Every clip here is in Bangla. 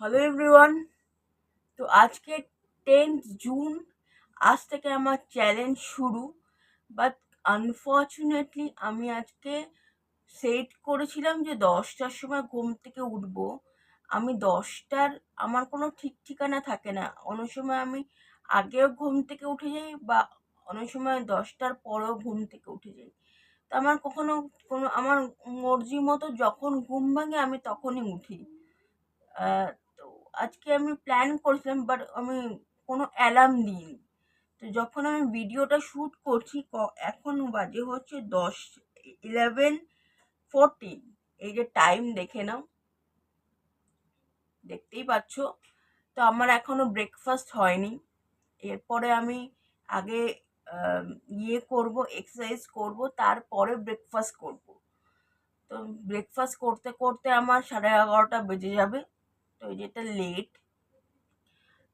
হ্যালো এভরিওয়ান তো আজকে টেন্থ জুন আজ থেকে আমার চ্যালেঞ্জ শুরু বাট আনফর্চুনেটলি আমি আজকে সেট করেছিলাম যে দশটার সময় ঘুম থেকে উঠবো। আমি দশটার, আমার কোনো ঠিক ঠিকানা থাকে না। অনেক সময় আমি আগেও ঘুম থেকে উঠে যাই বা অনেক সময় দশটার পরেও ঘুম থেকে উঠে যাই। তো আমার কখনো কোনো, আমার মর্জি মতো যখন ঘুম ভাঙে আমি তখনই উঠি। আজকে আমি প্ল্যান করেছিলাম বাট আমি কোনো অ্যালার্ম দিইনি। তো যখন আমি ভিডিওটা শ্যুট করছি এখন বাজে হচ্ছে দশ ইলেভেন ফোরটিন এই যে টাইম দেখে নাও। দেখতেই পাচ্ছ। তো আমার এখনও ব্রেকফাস্ট হয়নি। এরপরে আমি আগে ইয়ে করব এক্সারসাইজ করব, তারপরে ব্রেকফাস্ট করব। তো ব্রেকফাস্ট করতে করতে আমার সাড়ে এগারোটা বেজে যাবে। তো যেটা লেট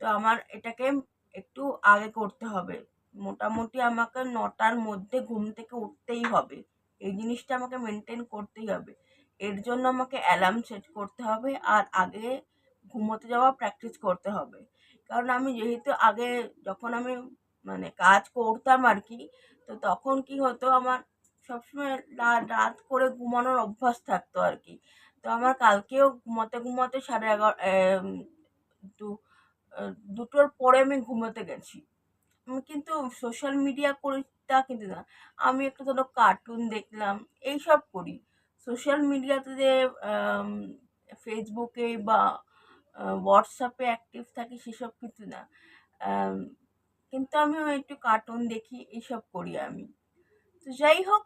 তো আমার এটাকে একটু আগে করতে হবে। মোটামুটি আমাকে নটার মধ্যে ঘুম থেকে উঠতেই হবে। এই জিনিসটা আমাকে মেনটেন করতেই হবে। এর জন্য আমাকে অ্যালার্ম সেট করতে হবে আর আগে ঘুমোতে যাওয়া প্র্যাকটিস করতে হবে। কারণ আমি যেহেতু আগে যখন আমি মানে কাজ করতাম আর কি, তো তখন কি হতো আমার সবসময় রাত করে ঘুমানোর অভ্যাস থাকতো আর কি। তো আমার কালকেও ঘুমাতে ঘুমাতে সাড়ে এগারো দু দুটোর পরে আমি ঘুমোতে গেছি। আমি কিন্তু সোশ্যাল মিডিয়া করি তা কিন্তু না। আমি একটু ধরো কার্টুন দেখলাম এইসব করি। সোশ্যাল মিডিয়াতে যে ফেসবুকে বা হোয়াটসঅ্যাপে অ্যাক্টিভ থাকি সেসব কিন্তু না। কিন্তু আমি একটু কার্টুন দেখি, এইসব করি আমি। তো যাই হোক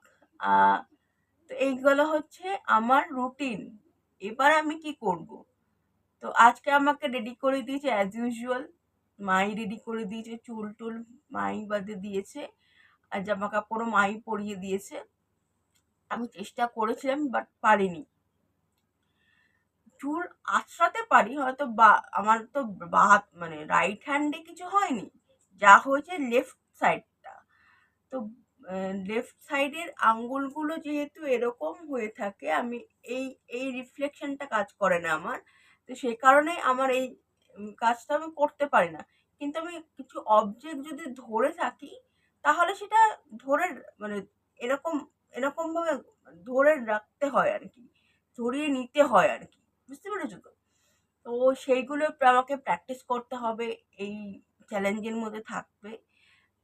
তো এইগুলো হচ্ছে আমার রুটিন এবার আমি কি করব? তো আজকে আমাকে রেডি করে দিয়েছে অ্যাজ ইউজুয়াল মাই রেডি করে দিয়েছে, চুল টুল মাই বাদে দিয়েছে, আর জামা কাপড়ও মাই পরিয়ে দিয়েছে। আমি চেষ্টা করেছিলাম বাট পারিনি। চুল আঁচড়াতে পারি, হয়তো বা আমার তো বা মানে রাইট হ্যান্ডে কিছু হয়নি, যা হয়েছে লেফট সাইডটা তো লেফট সাইডের আঙ্গুলগুলো যেহেতু এরকম হয়ে থাকে, আমি এই এই রিফ্লেকশনটা কাজ করে না আমার। তো সেই কারণে আমার এই কাজটা আমি করতে পারি না। কিন্তু আমি কিছু অবজেক্ট যদি ধরে থাকি, তাহলে সেটা ধরে মানে এরকম, এরকমভাবে ধরে রাখতে হয় আর কি। ধরিয়ে নিতে হয় আর কি। বুঝতে পেরেছ তো? তো সেইগুলো আমাকে প্র্যাকটিস করতে হবে, এই চ্যালেঞ্জের মধ্যে থাকবে।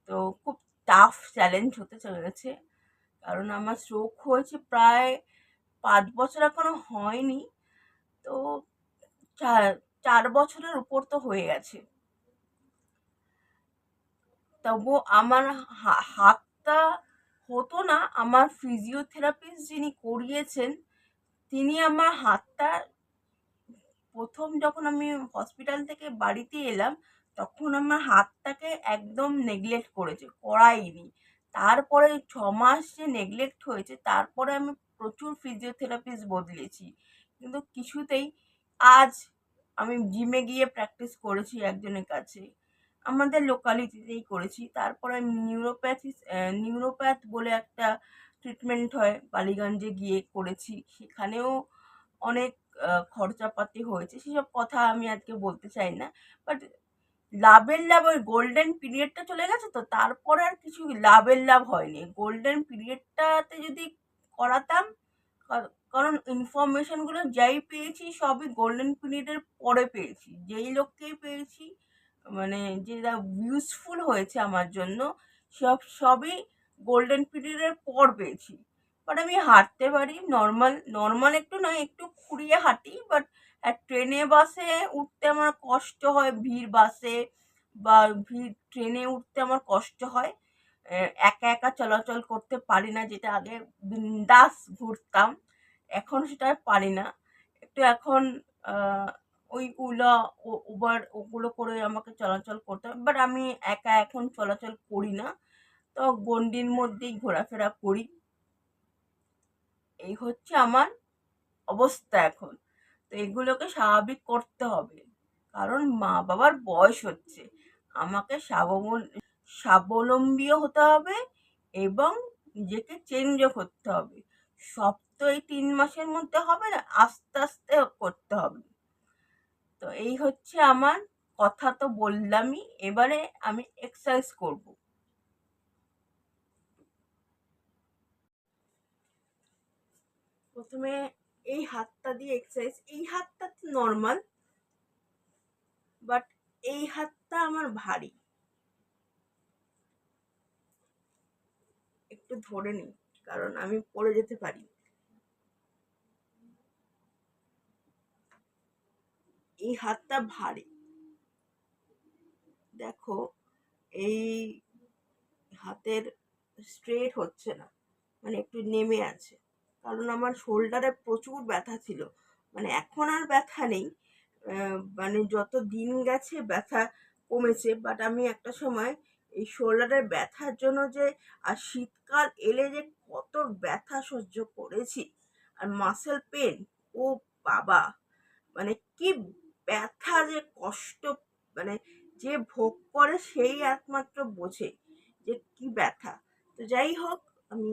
তো খুব টাফ চ্যালেঞ্জ হতে চলেছে। কারণ আমার স্ট্রোক হয়েছে প্রায় পাঁচ বছর এখনও হয়নি। তো চার বছরের উপর তো হয়ে গেছে। তবু আমার হাতটা হতো না, আমার ফিজিওথেরাপিস্ট যিনি করিয়েছেন, তিনি আমার হাতটা প্রথম যখন আমি হসপিটাল থেকে বাড়িতে এলাম তখন আমার হাতটাকে একদম নেগলেক্ট করেছে, করাইনি। তারপরে ছ মাস যে নেগলেক্ট হয়েছে, তারপরে আমি প্রচুর ফিজিওথেরাপিস্ট বদলেছি। কিন্তু কিছুতেই আজ আমি জিমে গিয়ে প্র্যাকটিস করেছি একজনের কাছে। আমাদের লোকালিটিতেই করেছি। তারপরে আমি নিউরোপ্যাথি নিউরোপ্যাথ বলে একটা ট্রিটমেন্ট হয়, বালিগঞ্জে গিয়ে করেছি। সেখানেও অনেক খরচাপাতি হয়েছে। সেসব কথা আমি আজকে বলতে চাই না। বাট লাভের লাভ, ওই গোল্ডেন পিরিয়ডটা চলে গেছে তো, তারপরে আর কিছু লাভের লাভ হয়নি। গোল্ডেন পিরিয়ডটাতে যদি করাতাম, কার- কারণ ইনফরমেশনগুলো যাই পেয়েছি সবই গোল্ডেন পিরিয়ডের পরে পেয়েছি। যেই লোককেই পেয়েছি মানে যেটা ইউজফুল হয়েছে আমার জন্য, সব, সবই গোল্ডেন পিরিয়ডের পর পেয়েছি। বাট আমি হাঁটতে পারি নর্মাল নর্মাল একটু নয়, একটু খুঁড়িয়ে হাঁটি বাট ট্রেনে বাসে উঠতে আমার কষ্ট হয় ভিড় বাসে বা ভিড় ট্রেনে উঠতে আমার কষ্ট হয়। একা একা চলাচল করতে পারি না যেটা আগে বিন্দাস ঘুরতাম এখন সেটা আর পারি না। একটু এখন আহ, ওই ওলা উবার ওগুলো করে আমাকে চলাচল করতে হয় বাট আমি একা এখন চলাচল করি না। তো গণ্ডির মধ্যেই ঘোরাফেরা করি। এই হচ্ছে আমার অবস্থা এখন। তো এগুলোকে স্বাভাবিক করতে হবে। কারণ মা বাবার বয়স হচ্ছে। আমাকে স্বাবলম্বী স্বাবলম্বীও হতে হবে এবং নিজেকে চেঞ্জও করতে হবে। সব তো এই তিন মাসের মধ্যে হবে না, আস্তে আস্তে করতে হবে। তো এই হচ্ছে আমার কথা তো বললামই। এবারে আমি এক্সারসাইজ করব। প্রথমে এই হাতটা দিয়ে এক্সারসাইজ এই হাতটা তো নর্মাল বাট এই হাতটা আমার ভারী। একটু ধরে নিই কারণ আমি পড়ে যেতে পারি। এই হাতটা ভারী। দেখো, এই হাতের স্ট্রেট হচ্ছে না মানে একটু নেমে আছে। কারণ আমার শোল্ডারে প্রচুর ব্যথা ছিল। মানে এখন আর ব্যথা নেই। মানে যত দিন গেছে ব্যথা কমেছে বাট আমি একটা সময় এই শোল্ডারের ব্যথার জন্য যে, আর শীতকাল এলে যে কত ব্যথা সহ্য করেছি। আর মাসেল পেন ও বাবা! মানে কি ব্যথা যে কষ্ট মানে যে ভোগ করে সেই একমাত্র বোঝে যে কি ব্যথা। তো যাই হোক, আমি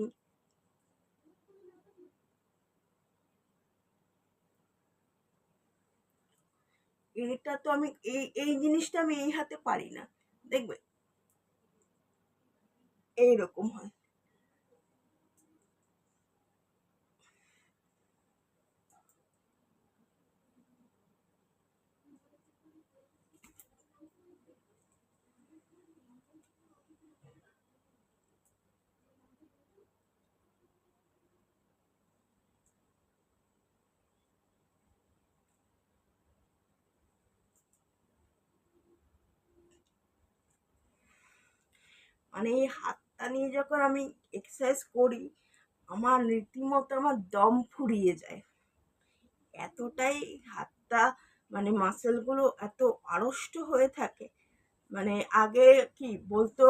এটা তো আমি এই এই জিনিসটা আমি এই হাতে পারি না। দেখবে? এইরকম হয়। মানে এই হাতটা নিয়ে যখন আমি এক্সারসাইজ করি, আমার রীতিমতো আমার দম ফুরিয়ে যায়। এতটাই হাতটা মানে মাসেলগুলো এত আড়ষ্ট হয়ে থাকে। মানে আগে কি বলতো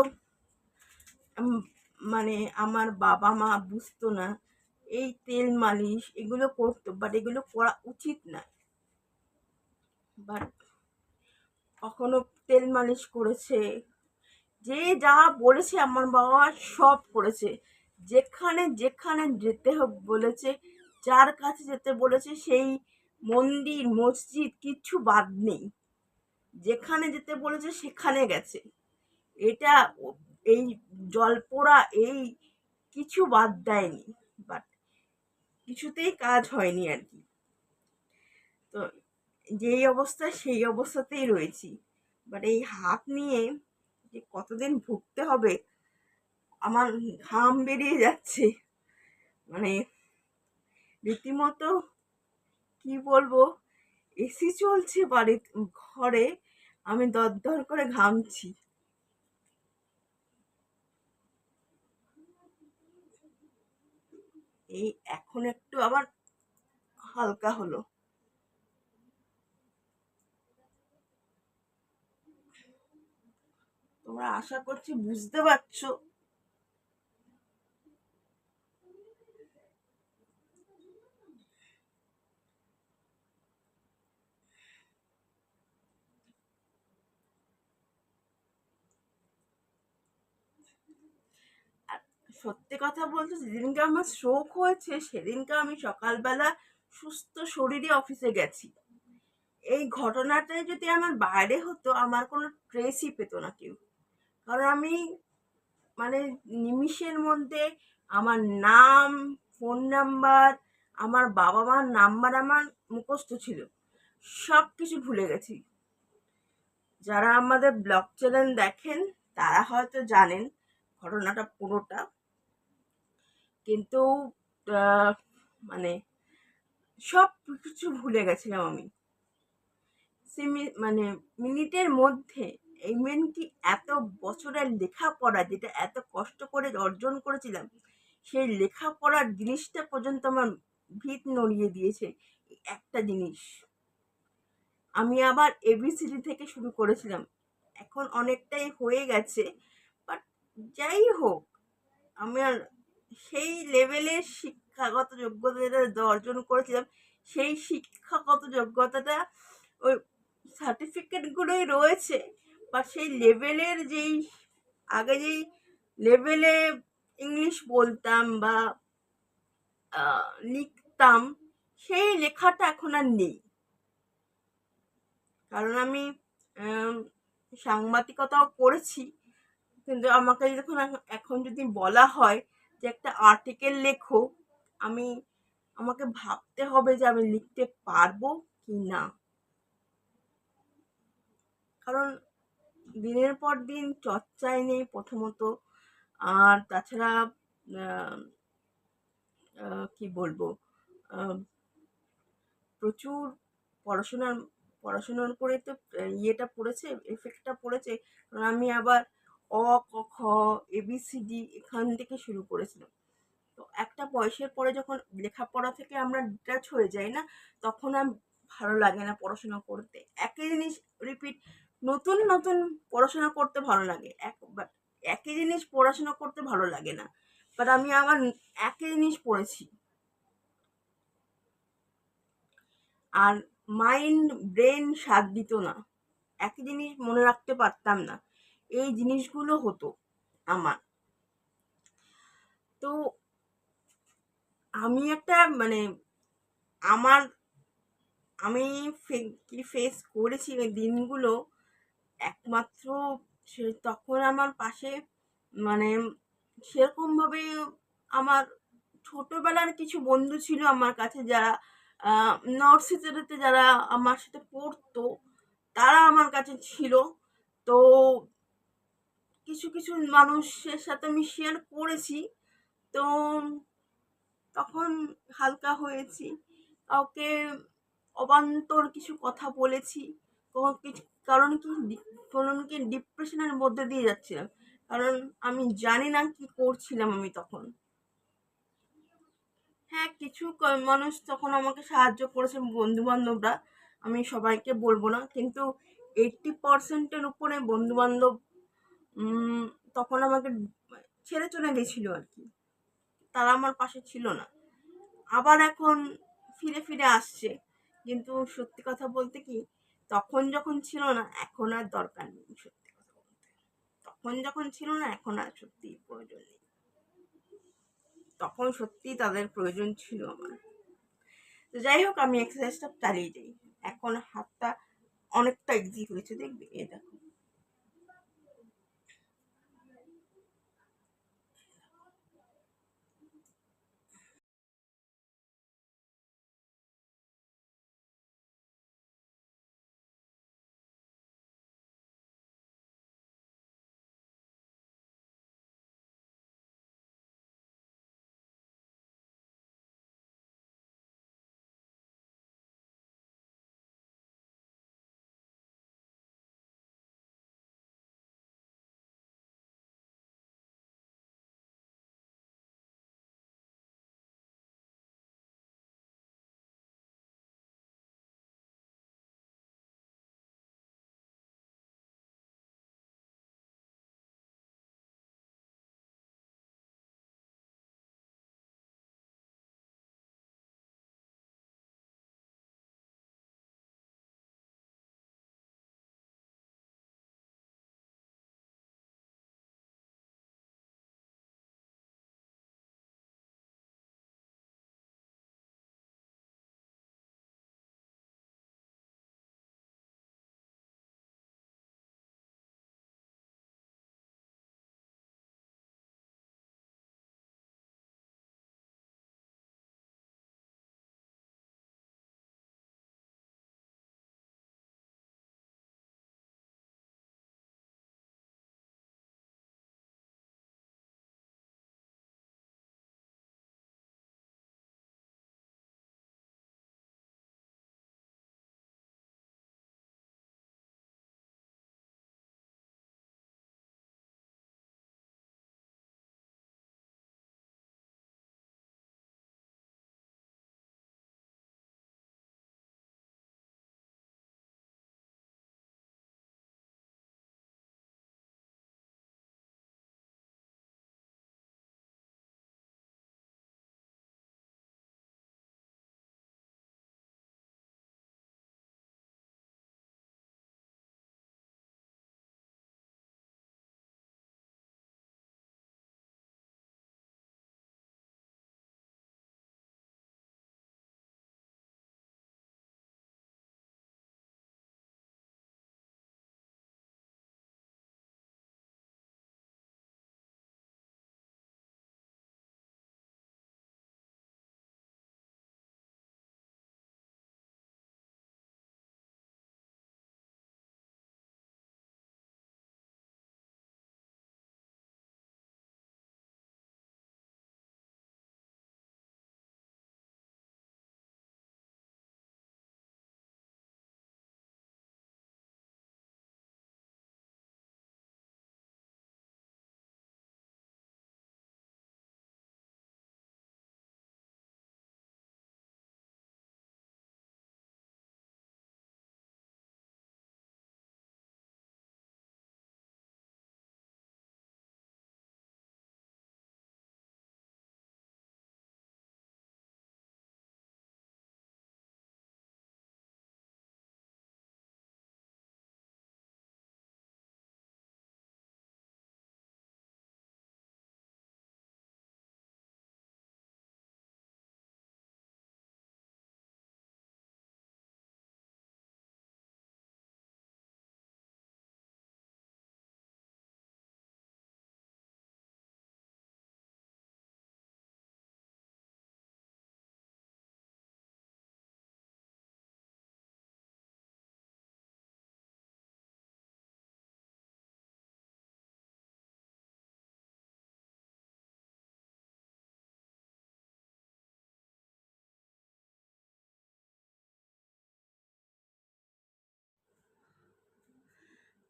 মানে আমার বাবা মা বুঝতো না, এই তেল মালিশ এগুলো করতো বাট এগুলো করা উচিত না। বাট কখনো তেল মালিশ করেছে যে যা বলেছে আমার বাবা সব করেছে। যেখানে যেখানে যেতে বলেছে, যার কাছে যেতে বলেছে সেই মন্দির, মসজিদ কিচ্ছু বাদ নেই। যেখানে যেতে বলেছে সেখানে গেছে। এটা এই জলপোড়া এই কিছু বাদ দেয়নি বাট কিছুতেই কাজ হয়নি আর কি। তো যেই অবস্থা, সেই অবস্থাতেই রয়েছি। বাট এই হাত নিয়ে যে কতদিন ভুগতে হবে? আমার ঘাম বেরিয়ে যাচ্ছে। মানে রীতিমতো কি বলব? এসি চলছে বাড়ি ঘরে, আমি দরদর করে ঘামছি। এই এখন একটু আবার হালকা হলো। তোমরা আশা করছি বুঝতে পারছ। সত্যি কথা বলতে যেদিনকে আমার শোক হয়েছে, সেদিনকে আমি সকালবেলা সুস্থ শরীরে অফিসে গেছি। এই ঘটনাটাই যদি আমার বাইরে হতো, আমার কোনো ট্রেসই পেতো না কেউ। কারণ আমি মানে নিমিষের মধ্যে আমার নাম, ফোন নাম্বার, আমার বাবা মার নাম্বার আমার মুখস্থ ছিল। সব কিছু ভুলে গেছি। যারা আমাদের ব্লগ চ্যানেল দেখেন, তারা হয়তো জানেন ঘটনাটা পুরোটা। কিন্তু মানে সব কিছু ভুলে গেছিলাম আমি। মানে মিনিটের মধ্যে এমনকি এত বছরের লেখাপড়া যেটা এত কষ্ট করে অর্জন করেছিলাম, সেই লেখাপড়ার জিনিসটা পর্যন্ত আমার ভিত নড়িয়ে দিয়েছে একটা জিনিস। আমি আবার এবিসিডি থেকে শুরু করেছিলাম। এখন অনেকটাই হয়ে গেছে বাট যাই হোক আমার সেই লেভেলের শিক্ষাগত যোগ্যতা অর্জন করেছিলাম, সেই শিক্ষাগত যোগ্যতাটা ওই সার্টিফিকেটগুলোই রয়েছে। বা সেই লেভেলের যেই, আগে যেই লেভেলে ইংলিশ বলতাম বা লিখতাম, সেই লেখাটা এখন আর নেই। কারণ আমি সাংবাদিকতাও করেছি, কিন্তু আমাকে যখন এখন- যদি বলা হয় যে একটা আর্টিকেল লেখো, আমি, আমাকে ভাবতে হবে যে আমি লিখতে পারব কি না। কারণ দিনের পর দিন চর্চায় নেই প্রথমত। আর তাছাড়া কি বলব? প্রচুর পড়াশোনার পড়াশোনার উপরে তো ইয়েটা পড়েছে এফেক্টটা পড়েছে। কারণ আমি আবার অ, ক, খ এবিসিডি এখান থেকে শুরু করেছিলাম। তো একটা বয়সের পরে যখন লেখাপড়া থেকে আমরা ডিটাচ হয়ে যাই না, তখন আর ভালো লাগে না পড়াশোনা করতে। একই জিনিস রিপিট নতুন নতুন পড়াশোনা করতে ভালো লাগে। এক একই জিনিস পড়াশোনা করতে ভালো লাগে না। বাট আমি আমার একই জিনিস পড়েছি। আর মাইন্ড ব্রেন সাথ দিত না। একই জিনিস মনে রাখতে পারতাম না। এই জিনিসগুলো হতো আমার। তো আমি একটা মানে আমার আমি কি ফেস করেছি দিনগুলো একমাত্র সে তখন আমার পাশে মানে সেরকমভাবে আমার ছোটবেলার কিছু বন্ধু ছিল আমার কাছে যারা নার্সিতে যারা আমার সাথে পড়তো, তারা আমার কাছে ছিল। তো কিছু কিছু মানুষের সাথে আমি শেয়ার করেছি। তো তখন হালকা হয়েছি। কাউকে অবান্তর কিছু কথা বলেছি কারণ কি কারণ কি ডিপ্রেশনের মধ্যে দিয়ে যাচ্ছিলাম। কারণ আমি জানি না কি করছিলাম আমি তখন। হ্যাঁ কিছু মানুষ তখন আমাকে সাহায্য করেছে বন্ধু বান্ধবরা আমি সবাইকে বলব না, কিন্তু এইটটি পার্সেন্টের উপরে বন্ধু বান্ধব তখন আমাকে ছেড়ে চলে গেছিল আর কি। তারা আমার পাশে ছিল না। আবার এখন ফিরে ফিরে আসছে। কিন্তু সত্যি কথা বলতে কি তখন যখন ছিল না, এখন আর দরকার নেই সত্যি কথা বলতে। তখন যখন ছিল না, এখন আর সত্যি প্রয়োজন নেই। তখন সত্যি তাদের প্রয়োজন ছিল আমার। তো যাই হোক, আমি এক্সারসাইজটা চালিয়ে যাই। এখন হাতটা অনেকটা ইজি হয়েছে, দেখবে? এটা দেখো।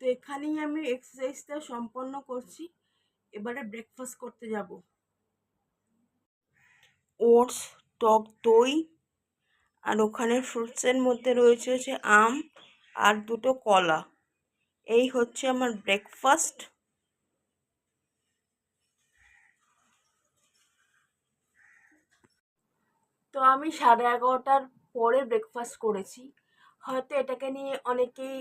তো এখানেই আমি এক্সারসাইজটা সম্পন্ন করছি। এবারে ব্রেকফাস্ট করতে যাব। ওটস, টক দই, আর ওখানে ফ্রুটসের মধ্যে রয়েছে হচ্ছে আম আর দুটো কলা। এই হচ্ছে আমার ব্রেকফাস্ট তো আমি সাড়ে এগারোটার পরে ব্রেকফাস্ট করেছি। হয়তো এটাকে নিয়ে অনেকেই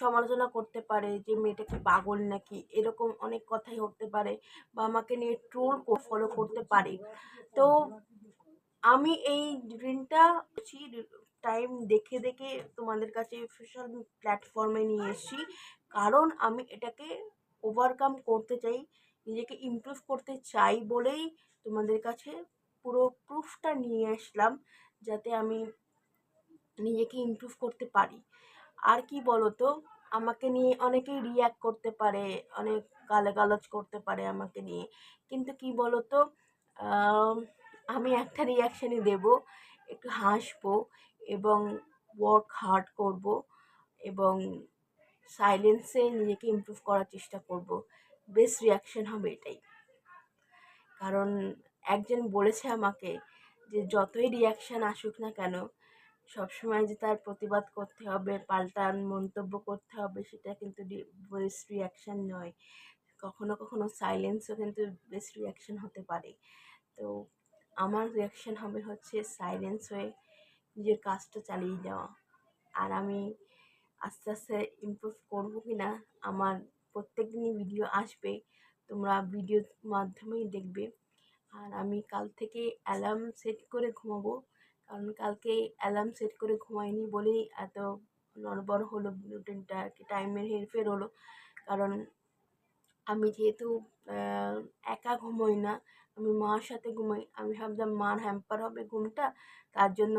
সমালোচনা করতে পারে যে মেয়েটা কি পাগল নাকি, এরকম অনেক কথাই হতে পারে বা আমাকে নিয়ে ট্রোল ফলো করতে পারে। তো আমি এই রুটিনটা টাইম দেখে দেখে তোমাদের কাছে সোশ্যাল প্ল্যাটফর্মে নিয়ে এসেছি। কারণ আমি এটাকে ওভারকাম করতে চাই, নিজেকে ইমপ্রুভ করতে চাই বলেই তোমাদের কাছে পুরো প্রুফটা নিয়ে আসলাম, যাতে আমি নিজেকে ইমপ্রুভ করতে পারি। আর কি বলো তো আমাকে নিয়ে অনেকেই রিয়্যাক্ট করতে পারে, অনেক গালাগালজ করতে পারে আমাকে নিয়ে। কিন্তু কি বলো তো আমি একটা রিয়াকশানই দেব, একটু হাসবো এবং ওয়ার্ক হার্ড করব এবং সাইলেন্সে নিজেকে ইমপ্রুভ করার চেষ্টা করব। বেস্ট রিয়াকশান হবে এটাই। কারণ একজন বলেছে আমাকে যে যতই রিয়াকশান আসুক না কেন সবসময় যে তার প্রতিবাদ করতে হবে, পাল্টান মন্তব্য করতে হবে, সেটা কিন্তু বেস্ট রিয়াকশান নয়। কখনো কখনো সাইলেন্সও কিন্তু বেস্ট রিয়াকশান হতে পারে। তো আমার রিয়াকশান হবে হচ্ছে সাইলেন্স হয়ে নিজের কাজটা চালিয়ে যাওয়া। আর আমি আস্তে আস্তে ইমপ্রুভ করব কি না, আমার প্রত্যেক দিনই ভিডিও আসবে, তোমরা ভিডিওর মাধ্যমেই দেখবে। আর আমি কাল থেকে অ্যালার্ম সেট করে ঘুমাবো। কারণ কালকে অ্যালার্ম সেট করে ঘুমাইনি বলেই এত নড়বড় হলো রুটিনটা কি টাইমের হেরফের হলো। কারণ আমি যেহেতু একা ঘুমোই না, আমি মার সাথে ঘুমাই, আমি ভাবলাম মার হ্যাম্পার হবে ঘুমটা, তার জন্য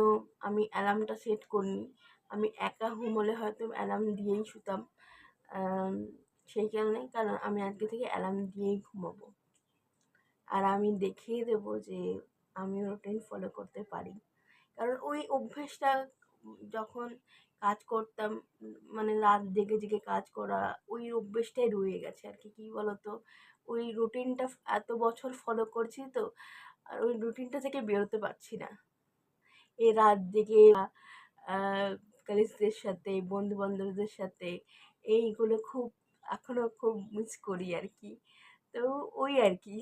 আমি অ্যালার্মটা সেট করিনি। আমি একা ঘুমোলে হয়তো অ্যালার্ম দিয়েই শুতাম সেই কারণে, কারণ আমি আজকে থেকে অ্যালার্ম দিয়েই ঘুমাবো। আর আমি দেখিয়ে দেবো যে আমি রুটিন ফলো করতে পারি। কারণ ওই অভ্যেসটা যখন কাজ করতাম মানে রাত জেগে জেগে কাজ করা, ওই অভ্যেসটাই রয়ে গেছে আর কি। কী বলতো? ওই রুটিনটা এত বছর ফলো করছি তো, আর ওই রুটিনটা থেকে বেরোতে পারছি না। এ রাত জেগে কলিগসদের সাথে বন্ধু বান্ধবদের সাথে, এইগুলো খুব এখনও খুব মিস করি আর কি। তো ওই আর কি।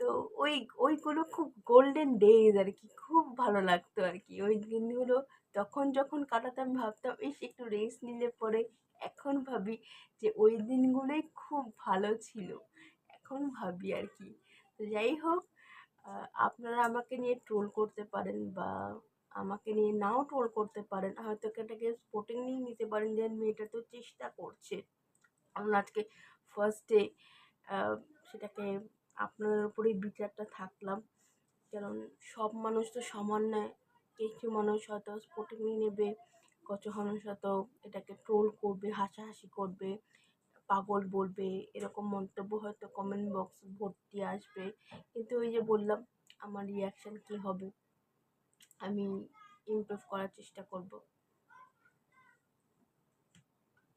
তো ওই, ওইগুলো খুব গোল্ডেন ডেজ আর কি খুব ভালো লাগতো আর কি ওই দিনগুলো তখন যখন কাটাতাম, ভাবতাম, ইস, একটু রেস্ট নিলে পরে এখন ভাবি যে ওই দিনগুলোই খুব ভালো ছিল। এখন ভাবি আর কি তো যাই হোক আপনারা আমাকে নিয়ে ট্রোল করতে পারেন বা আমাকে নিয়ে নাও ট্রোল করতে পারেন। হয়তো এটাকে স্পোর্টিংলি নিতে পারেন। যে মেয়েটা তো চেষ্টা করছে। কারণ আজকে ফার্স্টে সেটাকে আপনার উপরেই বিচারটা থাকলাম। কারণ সব মানুষ তো সমান নয়। কিছু মানুষ হয়তো স্পোর্টিংলি নেবে কিছু মানুষ হয়তো এটাকে ট্রোল করবে, হাসাহাসি করবে, পাগল বলবে, এরকম মন্তব্য হয়তো কমেন্ট বক্স ভর্তি আসবে। কিন্তু ওই যে বললাম, আমার রিয়াকশান কী হবে? আমি ইমপ্রুভ করার চেষ্টা করব।